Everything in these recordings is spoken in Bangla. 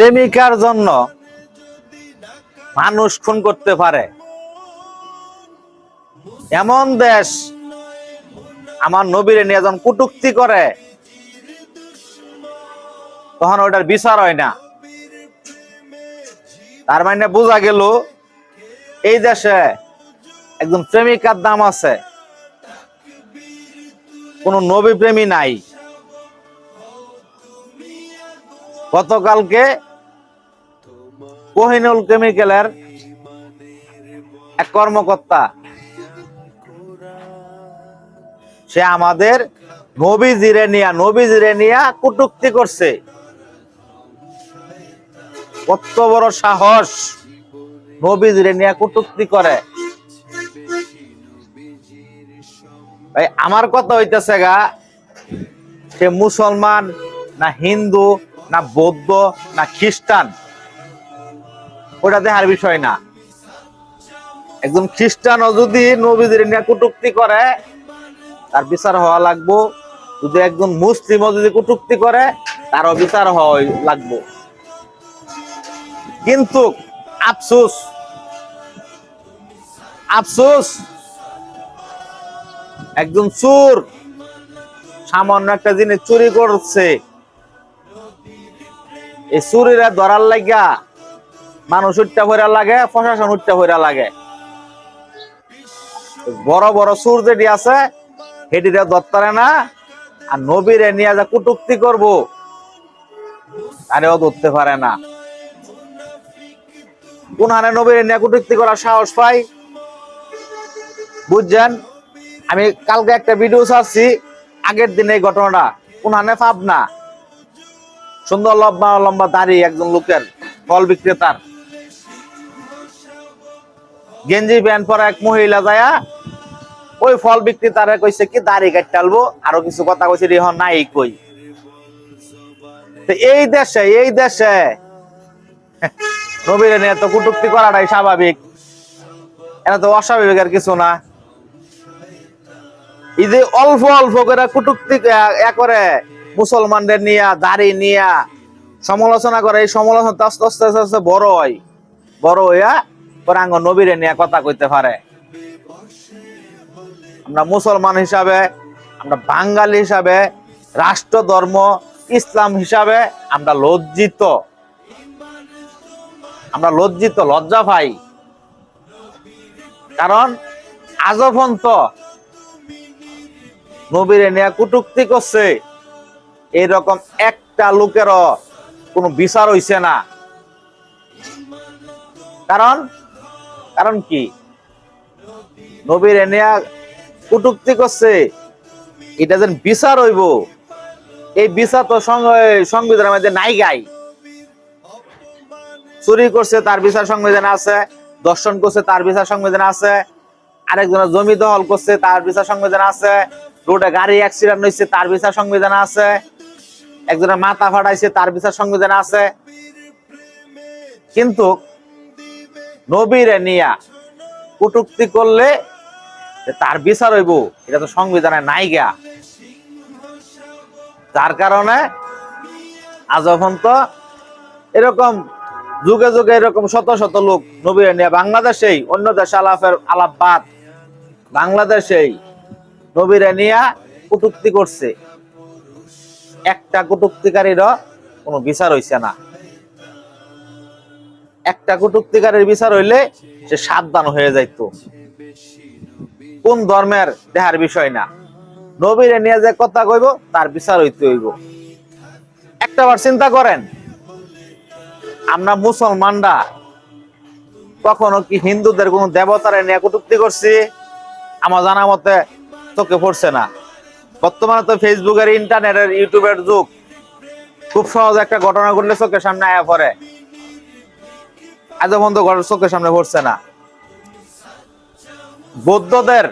প্রেমিকার জন্য মানুষ খুন করতে পারে। এমন দেশ আমার নবীরে নিয়ে যখন কুটুক্তি করে, তখন ওটার বিচার হয় না। তার মানে বোঝা গেল, এই দেশে একজন প্রেমিকার দাম আছে। কোন নবী প্রেমী নাই। গতকালকে কোহিনুল কেমিক্যালের এক কর্মকর্তা। সে আমাদের নবীজিরে নিয়া নবীজিরে নিয়া কুটুক্তি করছে। কত বড় সাহস নবীজিরে নিয়া কুটুক্তি করে। ভাই, আমার কথা হইতেছে গা, সে মুসলমান না হিন্দু, না বৌদ্ধ, না খ্রিস্টান ওটা দেখার বিষয় না। একজন খ্রিস্টানও যদি নবীদের নিয়ে কটুক্তি করে, তার বিচার হওয়া লাগবো। যদি একজন মুসলিমও যদি কটুক্তি করে, তারও বিচার হওয়া লাগবো। কিন্তু আফসোস আফসোস, একজন চোর সামান্য একটা জিনিস চুরি করছে। এই চুরিরা ধরার লাগিয়া মানুষ উঠতে হইরা লাগে, প্রশাসন উঠতে হইরা লাগে। বড় বড় সুর যেটি আছে সেটিতে ধরতারে না, আর নবীরে নিয়ে যা কুটুক্তি করব আরেও ধরতে পারে না। কোন হানে নবীরে নিয়ে কুটুক্তি করার সাহস পাই। বুঝছেন? আমি কালকে একটা ভিডিও ছাড়ছি, আগের দিনে এই ঘটনাটা। কোন হানে পাবনা সুন্দর লম্বা লম্বা দাড়ি একজন লোকের, ফল বিক্রেতার। গেঞ্জি প্যান্ট পরা এক মহিলা যায়া ওই ফল বিক্রেতারে কইছে কি, দাড়ি কাটতে আলবো? আরও কিছু কথা কইছে রে হন নাই কই। তো এই দেশে এই দেশে, নবীরে নিয়ে কুটুক্তি করাটাই স্বাভাবিক। এটা তো অস্বাভাবিক আর কিছু না। এই যে অল্প অল্প করে কুটুক্তি করে মুসলমানদের নিয়া, দাড়ি নিয়া, সমালোচনা করে, এই সমালোচনা আস্তে আস্তে আস্তে বড় হয়। বড় হইয়া পরে আঙ্গ নবীরে নিয়ে কথা কইতে পারে। আমরা মুসলমান হিসাবে, আমরা বাঙালি হিসাবে রাষ্ট্র ধর্ম ইসলাম হিসাবে আমরা লজ্জিত। আমরা লজ্জিত, লজ্জা পাই। কারণ আজফন্ত নবীরে নিয়ে কুটুক্তি করছে, এইরকম একটা লোকেরও কোনো বিচার হইছে না। কারণ কারণ কি? নবীর এনেয়া কুটুক্তি করছে, এটা যেন বিচার হইব। এই বিচার তো সংবিধানের মধ্যে নাই গাই। চুরি করছে, তার বিচার সংবিধানে আছে। দর্শন করছে, তার বিচার সংবিধানে আছে। আরেকজনের জমি দখল করছে, তার বিচার সংবিধান আছে। রোডে গাড়ি অ্যাক্সিডেন্ট হয়েছে তার বিচার সংবিধান আছে। একজনের মাথা ফাটাইছে, তার বিচার সংবিধান আছে। কিন্তু নবীরে নিয়া কটুক্তি করলে তার বিচার হইব, এটা তো সংবিধানে নাই গা যার কারণে আজ পর্যন্ত এরকম যুগে যুগে এরকম শত শত লোক নবীরে নিয়ে বাংলাদেশেই, অন্য দেশে আলাপের আলাপ বাদ, বাংলাদেশেই নবীরে নিয়া কটুক্তি করছে। একটা কটুক্তিকারীরও কোনো বিচার হইছে না। একটা কটুক্তিকারীর বিচার হইলে সে সাবধান হয়ে যাইতো। কোন ধর্মের দেহার বিষয় না। নবীরে নিয়ে যে কথা কইব, তার বিচার হইতে হইব। একটা বার চিন্তা করেন, আমরা মুসলমানরা কখনো কি হিন্দুদের কোন দেবতারে নিয়ে কটুক্তি করছি? আমার জানা মতে চোখে পড়ছে না। বর্তমানে তো ফেসবুকের ইন্টারনেটের, ইউটিউবের যুগ। খুব সহজ একটা ঘটনা ঘটলে চোখের সামনে আয়া পড়ে। আজ পর্যন্ত ঘরের চোখের সামনে পড়ছে না। বৌদ্ধদের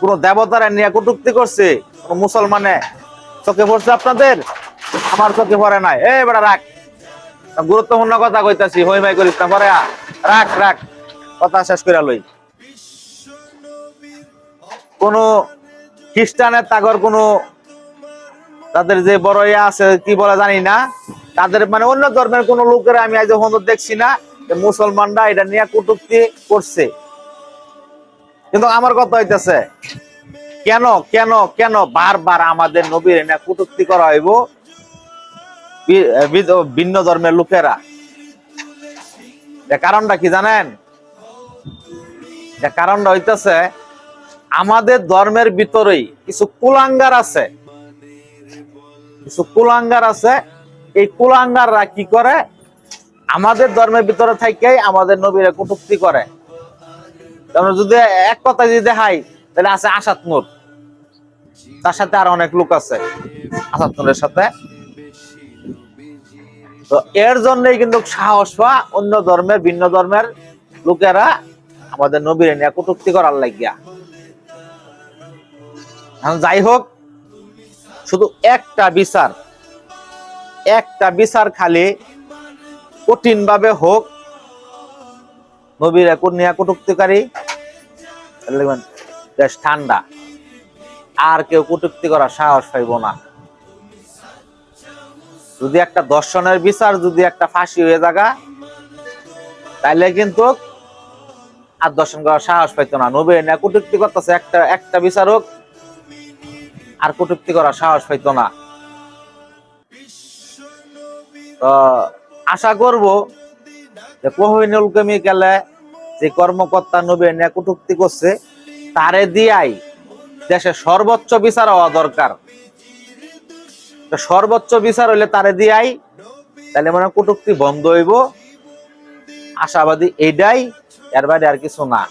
কোন দেবতারা নিয়ে কটুক্তি করছে, কোন মুসলমানে চোখে পড়ছে আপনাদের? আমার চোখে পড়ে নাই। এই বেটা, রাখ। গুরুত্বপূর্ণ কথা কইতাছি, হই মাই করিস না, পরে রাখ রাখ। কথা শেষ করে লই। কোন খ্রিস্টানের তাগর কোন তাদের যে বড় ইয়া আছে, কি বলে জানি না, তাদের মানে অন্য ধর্মের কোন লোকেরা আমি আজ পর্যন্ত দেখছি না মুসলমানরা এটা নিয়ে কটূক্তি করছে। কিন্তু আমার কথা হইতেছে, কেন কেন কেন বারবার আমাদের নবীর এনে কটূক্তি করা হইব? ভিন্ন ধর্মের লোকেরা। কারণটা কি জানেন? কারণটা হইতেছে, আমাদের ধর্মের ভিতরেই কিছু কুলাঙ্গার আছে। কিছু কুলাঙ্গার আছে। এই কুলাঙ্গাররা কি করে? আমাদের ধর্মের ভিতরে থাকেই আমাদের নবীরা কটূক্তি করে। আমরা যদি এক কথা যদি দেখাই, তাহলে আছে আসাদ নূর। তার সাথে আর অনেক লোক আছে, আসাদ নূরের সাথে। তো এর জন্যই কিন্তু সাহস পা অন্য ধর্মের, ভিন্ন ধর্মের লোকেরা আমাদের নবীর নিয়ে কটূক্তি করার লাগিয়া। যাই হোক শুধু একটা বিচার। একটা বিচার খালি কঠিন ভাবে হোক, নবীর নিয়ে কটুক্তিকারী। দেখবেন, দেশ ঠান্ডা। আর কেউ কটুক্তি করার সাহস পাইব না। যদি একটা দর্শনের বিচার, যদি একটা ফাঁসি হয়ে থাকা তাহলে কিন্তু আর দর্শন করার সাহস পাইতো না। নবীর নিয়ে কটুক্তি করতেছে, একটা একটা বিচারক আর কটুক্তি করার সাহস পাইতো না। তো আশা করব যে কোহিনুল কেমিক্যালে যে কর্মকর্তা নবীর নিয়ে কটুক্তি করছে, তারে দিয়াই দেশে সর্বোচ্চ বিচার হওয়া দরকার। সর্বোচ্চ বিচার হইলে তারে দিয়াই তাহলে মানে কটুক্তি বন্ধ হইব। আশাবাদী এইটাই এর বাইরে আর কিছু না।